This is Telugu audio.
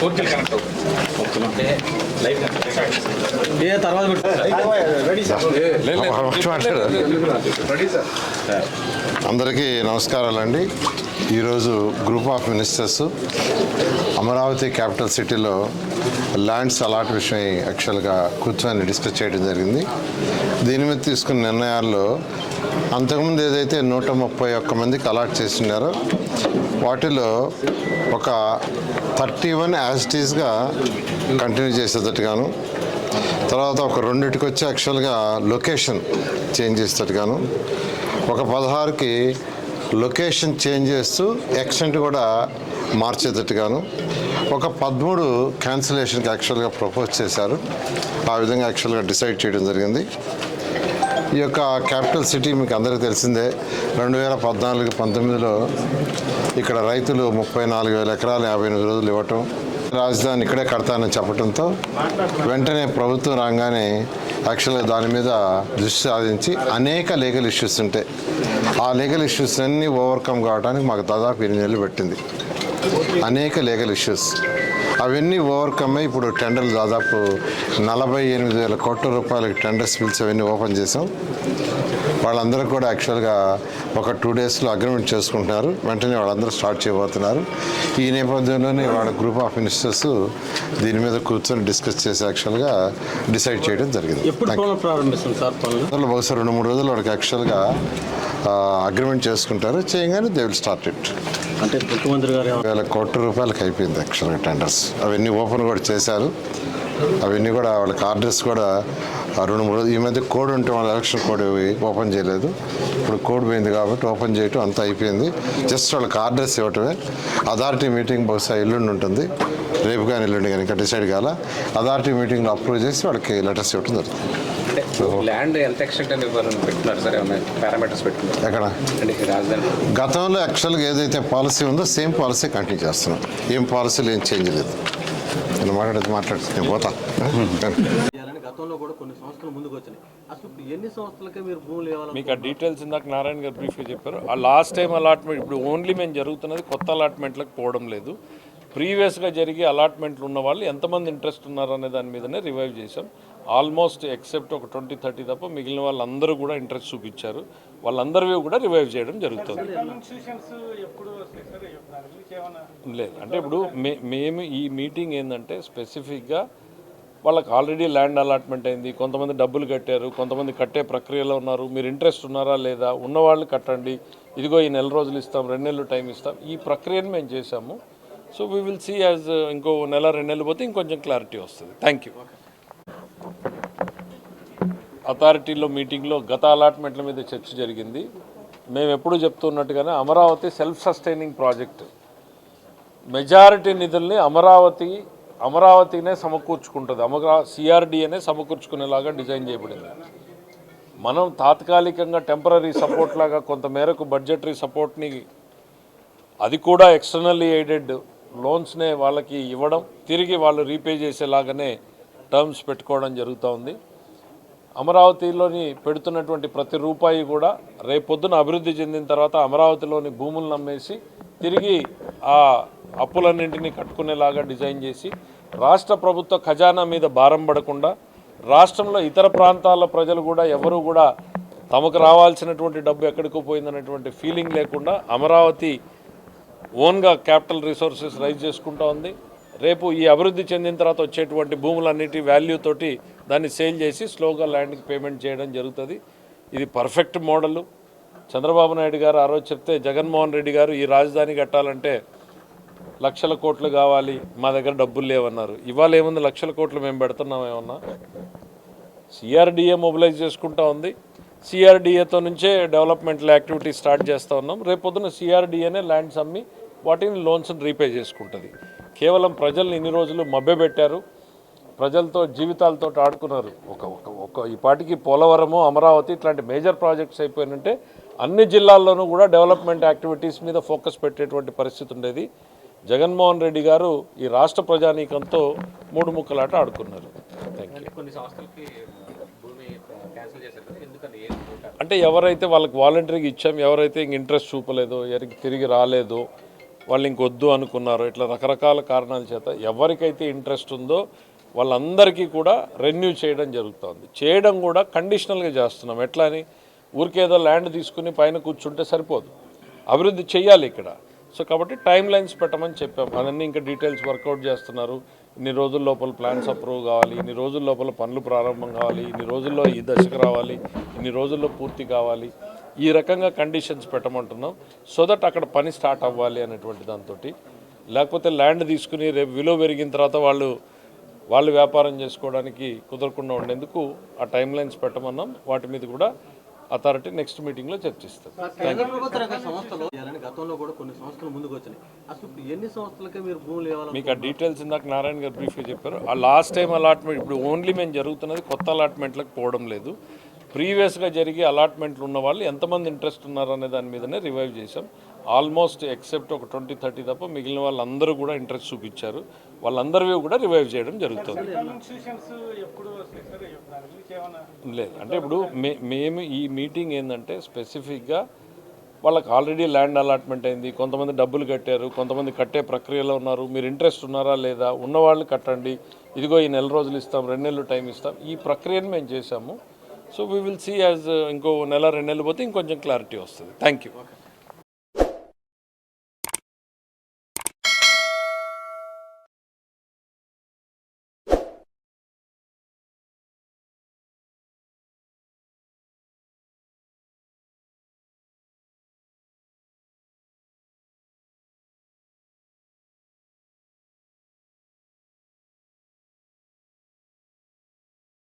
పూర్తిగా కనెక్ట్ అవుతుంది లైవ్ ఏ తర్వాత అందరికీ నమస్కారాలండి. ఈరోజు group of ministers Amaravati capital సిటీలో ల్యాండ్స్ అలాట్ విషయం యాక్చువల్గా కూర్చొని డిస్కస్ చేయడం జరిగింది. దీని మీద తీసుకున్న నిర్ణయాల్లో అంతకుముందు ఏదైతే నూట ముప్పై ఒక్క మందికి అలాట్ చేసినారో వాటిలో ఒక థర్టీ వన్ యాజిటీస్గా కంటిన్యూ చేసేటట్టుగాను తర్వాత ఒక రెండింటికి వచ్చి యాక్చువల్గా లొకేషన్ చేంజ్ చేసేటట్టుగాను ఒక పదహారుకి లొకేషన్ చేంజ్ చేస్తూ ఎక్స్టెంట్ కూడా మార్చేటట్టుగాను ఒక పదమూడు క్యాన్సిలేషన్కి యాక్చువల్గా ప్రపోజ్ చేశారు. ఆ విధంగా యాక్చువల్గా డిసైడ్ చేయడం జరిగింది. ఈ యొక్క క్యాపిటల్ సిటీ మీకు అందరికీ తెలిసిందే. రెండు వేల పద్నాలుగు పంతొమ్మిదిలో ఇక్కడ రైతులు ముప్పై నాలుగు వేల ఎకరాలు యాభై ఎనిమిది రోజులు ఇవ్వటం రాజధాని ఇక్కడే కడతానని చెప్పడంతో వెంటనే ప్రభుత్వం రాగానే యాక్చువల్గా దాని మీద దృష్టి సాధించి అనేక లీగల్ ఇష్యూస్ ఉంటాయి ఆ లీగల్ ఇష్యూస్ అన్నీ ఓవర్కమ్ కావడానికి మాకు దాదాపు ఎనిమిది నెలలు పెట్టింది. అనేక లీగల్ ఇష్యూస్. అవన్నీ ఓవర్కమ్ అయ్యి ఇప్పుడు టెండర్లు దాదాపు నలభై ఎనిమిది వేల కోట్ల రూపాయలకి టెండర్స్ పిలిచి అవన్నీ ఓపెన్ చేసాం వాళ్ళందరూ కూడా యాక్చువల్గా ఒక టూ డేస్లో అగ్రిమెంట్ చేసుకుంటున్నారు. వెంటనే వాళ్ళందరూ స్టార్ట్ చేయబోతున్నారు. ఈ నేపథ్యంలోనే వాళ్ళ గ్రూప్ ఆఫ్ మినిస్టర్స్ దీని మీద కూర్చొని డిస్కస్ చేసి యాక్చువల్గా డిసైడ్ చేయడం జరిగింది. ప్రారంభిస్తుంది బహుశా రెండు మూడు రోజులు వాడికి యాక్చువల్గా అగ్రిమెంట్ చేసుకుంటారు. చేయగానే దే విల్ స్టార్ట్ ఇట్. అంటే ముఖ్యమంత్రి గారు వేల కోట్ల రూపాయలకి అయిపోయింది యాక్చువల్గా టెండర్స్ అవన్నీ ఓపెన్ కూడా చేశారు. అవన్నీ కూడా వాళ్ళకి ఆర్డర్స్ కూడా రెండు మూడు ఈ మధ్య కోడ్ ఉంటే వాళ్ళ ఎలక్షన్ కోడ్ ఓపెన్ చేయలేదు. ఇప్పుడు కోడ్ పోయింది కాబట్టి ఓపెన్ చేయటం అంతా అయిపోయింది. జస్ట్ వాళ్ళకి ఆర్డర్స్ ఇవ్వటమే. అథారిటీ మీటింగ్ బహుశా ఎల్లుండి ఉంటుంది. రేపు కానీ ఎల్లుండి కానీ ఇంకా డిసైడ్ కాల. అథారిటీ మీటింగ్లో అప్రూవ్ చేసి వాళ్ళకి లెటర్స్ ఇవ్వటం జరుగుతుంది. ల్యాండ్ ఎంత ఎక్స్టెంట్ అని ఇవ్వాలని పెట్టున్నారు సార్? ఏమైనా పారామీటర్స్ పెట్టుకున్నారు? ఎక్కడ? అంటే ఈ రాజధాని. గతంలో యాక్చువల్గా ఏదైతే పాలసీ ఉందో సేమ్ పాలసీ కంటిన్యూ చేస్తున్నాం. ఏం పాలసీలు ఏం చేంజ్ లేదు. నేను మాట్లాడేది మాట్లాడుతుంది నేను పోతా. చేయాలని గతంలో కూడా కొన్ని సంస్థలు ముందుకు వచ్చినాయి. అసలు ఎన్ని సంస్థలకే మీరు భూములు ఇవ్వాలి మీకు ఆ డీటెయిల్స్ ఇందాక నారాయణ గారు బ్రీఫ్గా చెప్పారు. ఆ లాస్ట్ టైం అలాట్మెంట్ ఇప్పుడు ఓన్లీ మేము జరుగుతున్నది కొత్త అలాట్మెంట్లకు పోవడం లేదు. ప్రీవియస్గా జరిగి అలాట్మెంట్లు ఉన్న వాళ్ళు ఎంతమంది ఇంట్రెస్ట్ ఉన్నారు అనే దాని మీదనే రివైవ్ చేశాం. ఆల్మోస్ట్ ఎక్సెప్ట్ ఒక ట్వంటీ థర్టీ తప్ప మిగిలిన వాళ్ళందరూ కూడా ఇంట్రెస్ట్ చూపించారు. వాళ్ళందరివి కూడా రివైవ్ చేయడం జరుగుతుంది. లేదు అంటే ఇప్పుడు మే మేము ఈ మీటింగ్ ఏంటంటే స్పెసిఫిక్గా వాళ్ళకి ఆల్రెడీ ల్యాండ్ అలాట్మెంట్ అయింది కొంతమంది డబ్బులు కట్టారు కొంతమంది కట్టే ప్రక్రియలో ఉన్నారు మీరు ఇంట్రెస్ట్ ఉన్నారా లేదా ఉన్నవాళ్ళు కట్టండి ఇదిగో ఈ నెల రోజులు ఇస్తాం రెండు నెలలు టైం ఇస్తాం ఈ ప్రక్రియను మేము చేశాము. So we will see as ఇంకో నెల రెండు నెలలు పోతే ఇంకొంచెం క్లారిటీ వస్తుంది. థ్యాంక్ యూ అథారిటీలో మీటింగ్లో గత అలాట్మెంట్ల మీద చర్చ జరిగింది. మేము ఎప్పుడు చెప్తున్నట్టుగానే Amaravati self sustaining project. Majority నిధుల్ని అమరావతి అమరావతినే సమకూర్చుకుంటుంది. అమరా సిఆర్డీఏనే సమకూర్చుకునేలాగా డిజైన్ చేయబడింది. మనం తాత్కాలికంగా టెంపరీ సపోర్ట్ లాగా కొంత మేరకు బడ్జెటరీ సపోర్ట్ని అది కూడా ఎక్స్టర్నల్లీ ఎయిడెడ్ లోన్స్నే వాళ్ళకి ఇవ్వడం తిరిగి వాళ్ళు రీపే చేసేలాగానే టర్మ్స్ పెట్టుకోవడం జరుగుతూ ఉంది. అమరావతిలోని పెడుతున్నటువంటి ప్రతి రూపాయి కూడా రేపొద్దున అభివృద్ధి చెందిన తర్వాత అమరావతిలోని భూములను అమ్మేసి తిరిగి ఆ అప్పులన్నింటినీ కట్టుకునేలాగా డిజైన్ చేసి రాష్ట్ర ప్రభుత్వ ఖజానా మీద భారం పడకుండా రాష్ట్రంలో ఇతర ప్రాంతాల ప్రజలు కూడా ఎవరు కూడా తమకు రావాల్సినటువంటి డబ్బు ఎక్కడికి పోయిందనేటువంటి ఫీలింగ్ లేకుండా అమరావతి ఓన్గా క్యాపిటల్ రిసోర్సెస్ రైజ్ చేసుకుంటూ ఉంది. రేపు ఈ అభివృద్ధి చెందిన తర్వాత వచ్చేటువంటి భూములన్నిటి వాల్యూ తోటి దాన్ని సేల్ చేసి స్లోగా ల్యాండ్కి పేమెంట్ చేయడం జరుగుతుంది. ఇది పర్ఫెక్ట్ మోడలు చంద్రబాబు నాయుడు గారు ఆ రోజు చెప్తే జగన్మోహన్ రెడ్డి గారు ఈ రాజధాని కట్టాలంటే లక్షల కోట్లు కావాలి మా దగ్గర డబ్బులు లేవన్నారు. ఇవాళ ఏముంది? లక్షల కోట్లు మేము పెడుతున్నాం ఏమన్నా? సిఆర్డిఏ మొబిలైజ్ చేసుకుంటా ఉంది. సిఆర్డిఏతో నుంచే డెవలప్మెంటల్ యాక్టివిటీ స్టార్ట్ చేస్తూ ఉన్నాం. రేపొద్దున సిఆర్డిఏనే ల్యాండ్స్ అమ్మి వాటిని లోన్స్ని రీపే చేసుకుంటుంది. కేవలం ప్రజల్ని ఇన్ని రోజులు మభ్యపెట్టారు. ప్రజలతో జీవితాలతో ఆడుకున్నారు. ఒక ఒక ఒక ఈ పాటికి పోలవరము అమరావతి ఇట్లాంటి మేజర్ ప్రాజెక్ట్స్ అయిపోయినంటే అన్ని జిల్లాల్లోనూ కూడా డెవలప్మెంట్ యాక్టివిటీస్ మీద ఫోకస్ పెట్టేటువంటి పరిస్థితి ఉండేది. జగన్మోహన్ రెడ్డి గారు ఈ రాష్ట్ర ప్రజానీకంతో మూడు ముక్కలాట ఆడుకున్నారు. అంటే ఎవరైతే వాళ్ళకి వాలంటరీగా ఇచ్చాం ఎవరైతే ఇంక ఇంట్రెస్ట్ చూపలేదో ఎవరికి తిరిగి రాలేదో వాళ్ళు ఇంకొద్దు అనుకున్నారు. ఇట్లా రకరకాల కారణాల చేత ఎవరికైతే ఇంట్రెస్ట్ ఉందో వాళ్ళందరికీ కూడా రెన్యూ చేయడం జరుగుతుంది. చేయడం కూడా కండిషనల్గా చేస్తున్నాం. ఎట్లా అని? ఊరికేదో ల్యాండ్ తీసుకుని పైన కూర్చుంటే సరిపోదు. అభివృద్ధి చేయాలి ఇక్కడ. సో కాబట్టి టైం లైన్స్ పెట్టమని చెప్పాం. అవన్నీ ఇంకా డీటెయిల్స్ వర్కౌట్ చేస్తున్నారు. ఇన్ని రోజుల లోపల ప్లాన్స్ అప్రూవ్ కావాలి. ఇన్ని రోజుల లోపల పనులు ప్రారంభం కావాలి. ఇన్ని రోజుల్లో ఈ దశకు రావాలి. ఇన్ని రోజుల్లో పూర్తి కావాలి. ఈ రకంగా కండిషన్స్ పెట్టమంటున్నాం సో దట్ అక్కడ పని స్టార్ట్ అవ్వాలి అనేటువంటి దాంతో లేకపోతే ల్యాండ్ తీసుకుని రేపు విలువ పెరిగిన తర్వాత వాళ్ళు వాళ్ళు వ్యాపారం చేసుకోవడానికి కుదరకుండా ఉండేందుకు ఆ టైం లైన్స్ పెట్టమన్నాం. వాటి మీద కూడా అథారిటీ నెక్స్ట్ చర్చిస్తారు మీరు భూములు ఇవ్వాలి మీకు ఆ డీటెయిల్స్ ఇందాక నారాయణ గారు బ్రీఫ్గా చెప్పారు. ఆ లాస్ట్ టైం అలాట్మెంట్ ఇప్పుడు ఓన్లీ మేము జరుగుతున్నది కొత్త అలాట్మెంట్లకు పోవడం లేదు. ప్రీవియస్గా జరిగి అలాట్మెంట్లు ఉన్న వాళ్ళు ఎంతమంది ఇంట్రెస్ట్ ఉన్నారు అనే దాని మీదనే రివైవ్ చేశాం. ఆల్మోస్ట్ ఎక్సెప్ట్ ఒక ట్వంటీ థర్టీ తప్ప మిగిలిన వాళ్ళందరూ కూడా ఇంట్రెస్ట్ చూపించారు. వాళ్ళందరివి కూడా రివైవ్ చేయడం జరుగుతుంది. లేదు అంటే ఇప్పుడు మే మేము ఈ మీటింగ్ ఏంటంటే స్పెసిఫిక్గా వాళ్ళకి ఆల్రెడీ ల్యాండ్ అలాట్మెంట్ అయింది కొంతమంది డబ్బులు కట్టారు కొంతమంది కట్టే ప్రక్రియలో ఉన్నారు మీరు ఇంట్రెస్ట్ ఉన్నారా లేదా ఉన్నవాళ్ళు కట్టండి ఇదిగో ఈ నెల రోజులు ఇస్తాం రెండు నెలలు టైం ఇస్తాం ఈ ప్రక్రియను మేము చేశాము. So we will see as ఇంకో నెల రెండు నెలలు పోతే ఇంకొంచెం క్లారిటీ వస్తుంది. Thank you